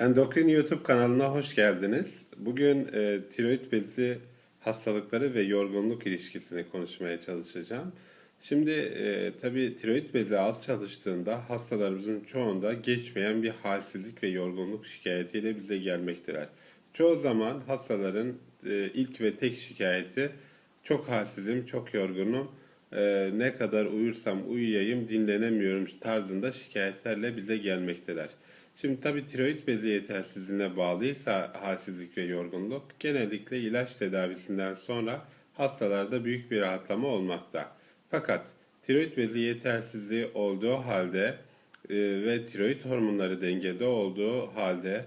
Endokrin YouTube kanalına hoş geldiniz. Bugün e, tiroid bezi hastalıkları ve yorgunluk ilişkisini konuşmaya çalışacağım. Şimdi e, tabii tiroid bezi az çalıştığında hastalarımızın çoğunda geçmeyen bir halsizlik ve yorgunluk şikayetiyle bize gelmekteler. Çoğu zaman hastaların e, ilk ve tek şikayeti çok halsizim, çok yorgunum, e, ne kadar uyursam uyuyayım dinlenemiyorum tarzında şikayetlerle bize gelmekteler. Şimdi tabii tiroid bezi yetersizliğine bağlıysa halsizlik ve yorgunluk genellikle ilaç tedavisinden sonra hastalarda büyük bir rahatlama olmakta. Fakat tiroid bezi yetersizliği olduğu halde e, ve tiroid hormonları dengede olduğu halde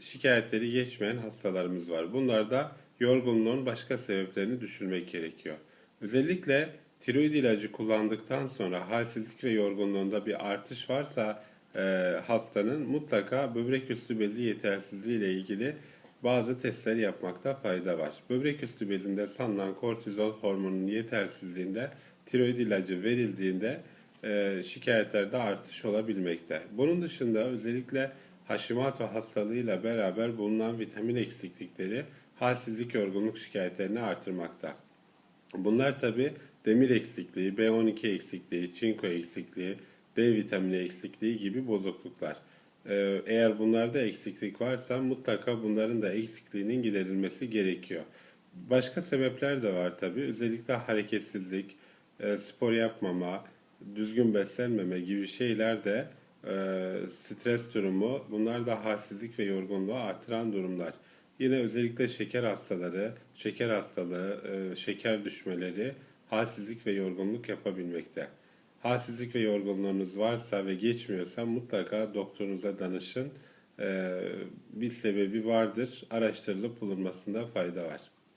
şikayetleri geçmeyen hastalarımız var. Bunlarda yorgunluğun başka sebeplerini düşünmek gerekiyor. Özellikle tiroid ilacı kullandıktan sonra halsizlik ve yorgunluğunda bir artış varsa e, hastanın mutlaka böbrek üstü bezi yetersizliği ile ilgili bazı testler yapmakta fayda var. Böbrek üstü bezinde sanılan kortizol hormonunun yetersizliğinde tiroid ilacı verildiğinde e, şikayetlerde artış olabilmekte. Bunun dışında özellikle Hashimoto hastalığıyla beraber bulunan vitamin eksiklikleri halsizlik yorgunluk şikayetlerini artırmakta. Bunlar tabi demir eksikliği, B12 eksikliği, çinko eksikliği, D vitamini eksikliği gibi bozukluklar. Ee, Eğer bunlarda eksiklik varsa mutlaka bunların da eksikliğinin giderilmesi gerekiyor. Başka sebepler de var tabi. Özellikle hareketsizlik, e, spor yapmama, düzgün beslenmeme gibi şeyler de e, stres durumu, bunlar da halsizlik ve yorgunluğu artıran durumlar. Yine özellikle şeker hastaları, şeker hastalığı, e, şeker düşmeleri halsizlik ve yorgunluk yapabilmekte. Halsizlik ve yorgunluğunuz varsa ve geçmiyorsa mutlaka doktorunuza danışın. E, bir sebebi vardır. Araştırılıp bulunmasında fayda var.